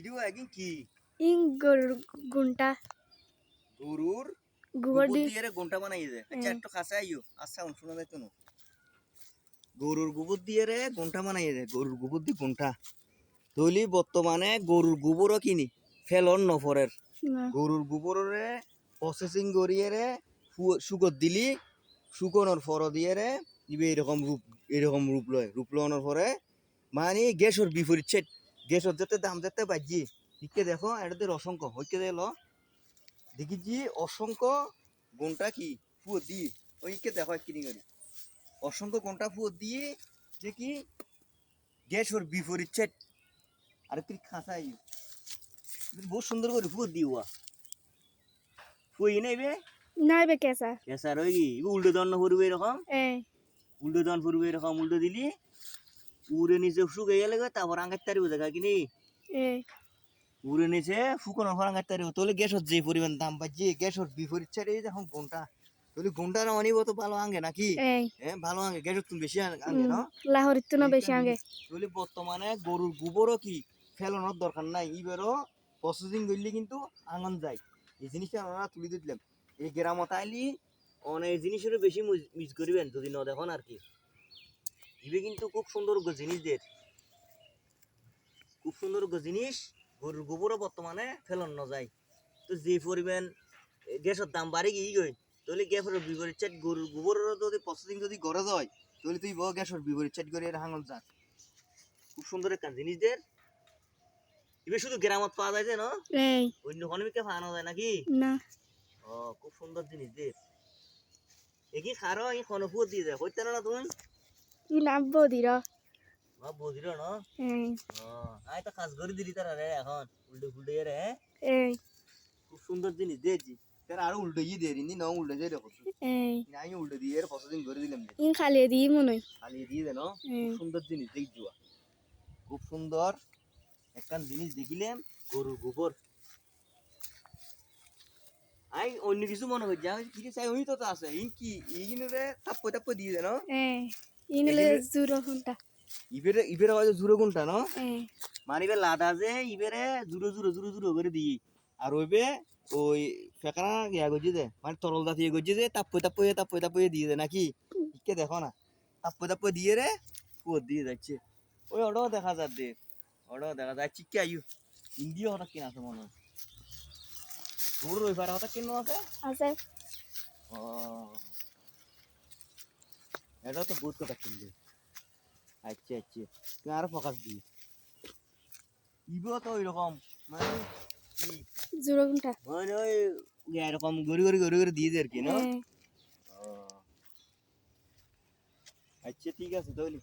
কিরিও একদিন কি? ইং গরুর গুন্টা গরুর? গোবর দিয়ে গুন্টা বানাই দে। আচ্ছা একটু কাছে আইও আচ্ছা শোনা না গরুর গোবর দিয়ে রে গুন্টা বানাই দে। গরুর গোবর দিয়ে গুন্টা তৈলি বর্তমানে গরুর গোবরও কিনি। ফেলন নফরের। গরুর প্রসেসিং করিয়ে রে সুগর দিলি। শুকনোর ফর দিয়ে রে ইবে এরকম রূপ এরকম রূপ লয়। রূপ লওয়ানোর পরে মানে গ্যাসর বিপরীত সেট গ্যাসর যেতে দাম যেতে বাজি। দিকে দেখো এটাতে অসংখ্য হইকে দিল দেখি যে অসংখ্য গুণটা কি? ফুয় দি। ওইকে দেখো কিনি করি অসংখ্য গুণটা ফুয় দিয়ে যে কি? গ্যাসর বিপরীত সেট আর কি খাঁচাই বহুত সুন্দর করে ফুয় দিওয়া ফুই নেবে নাই বে? কেসা কেসার ওই কি ইবে উল্টো দন্ন ফুরবে এরকম এ। উল্টো দন ফুরবে এরকম উল্টো দিলি। উড়ে নিচে তারপর তারিব দেখা কিনি? উড়ে নিচে ফুকনোর পর আঙ্গার তারিব তাহলে গ্যাসর যে পরিমাণ দাম গ্যাসর বিপরীত এখন ঘণ্টা তাহলে ঘণ্টার অনিব তো ভালো আঙ্গে নাকি? হ্যাঁ ভালো আঙ্গে গ্যাসর তুমি বেশি আঙ্গে আঙ্গে না? তো না বেশি তাহলে বর্তমানে গরুর গোবরও কি ফেলানোর দরকার নাই? ইবেরও প্রসেসিং করলে কিন্তু আঙন যায়। এই জিনিসটা আমরা তুলে দিলাম এই গ্রামত আইলি অনেক জিনিসেরও বেশি মিস করিবেন যদি ন দেখুন আর কি। ইবে কিন্তু খুব সুন্দর গো জিনিসদের খুব সুন্দর জিনিস গরুর গোবরও বর্তমানে ফেলন ন যায় তো যে পরিমাণ গ্যাসের দাম বাড়ে গিয়ে গই তাহলে গ্যাসের বিপরীত চাট গরুর গোবরেরও যদি প্রসেসিং যদি গড়ে যায় তাহলে তুই বড় গ্যাসের বিপরীত চাট করে হাঙন যাক খুব সুন্দর একটা জিনিসদের এবার শুধু গ্রামত পাওয়া যায় যে না? অন্য কোনো বিকে পাওয়া যায় নাকি? না। ও খুব সুন্দর জিনিস দে একি খারো এই খনফুর দিয়ে দেয় কইতে না তুমি? ই নাম বদির মা বুঝিল না এই ও তো কাজ করে দিলি তারা রে এখন উল্টে ফুলটে রে হ্যাঁ? এই খুব সুন্দর জিনিস দিয়েছি তারা আরও উল্টে গিয়ে দিয়ে দিনি না উল্টে যাই দেখো এই আমি উল্টে দিয়ে এর প্রসেসিং করে দিলাম যে ইং খালি দি মনে হয়। খালি দিয়ে দেন খুব সুন্দর জিনিস দেখ জুয়া খুব সুন্দর একখান জিনিস দেখিলাম গরুর গোবর আই অন্য কিছু মনে হচ্ছে কি চাই ওই তো আছে ই কি ইগিনে রে তাপ্প তাপ্প দিয়ে দেন এই ইনলে জুরো ঘণ্টা। ইবেরে ইবেরে জুরো গুণটা ন? মানিবে লাদা যে ইবেরে জুরো জুরো জুরো জুরো করে দিই আর ওইবে ওই ফেকরা ইয়া গজি দে মানে তরল জাতীয় গজি যে তাপ্প তাপ্প তাপ্প তাপ্প দিয়ে দে নাকি? ইকে দেখো না। তাপ্প তাপ্প দিয়ে রে পুয়ার দিয়ে যাচ্ছে। ওই ওটাও দেখা যাচ্ছে দে। ওটাও দেখা যায় চিকে আইউ ইন্ডিয়া হঠাৎ কিনা আছে মনে হয়। তোর ওই হঠাৎ কিনো আছে? আছে। ও। এটাও তো বহুত কথা কিনবে আচ্ছা আচ্ছা। তুই আরও ফোকাস দিয়ে ইবো তো ওইরকম মানে কি মানে ওই এরকম গড়ি গড়ি গড়ি গড়ি দিয়ে দেয় আর কি না? এই আচ্ছা ঠিক আছে তাহলে।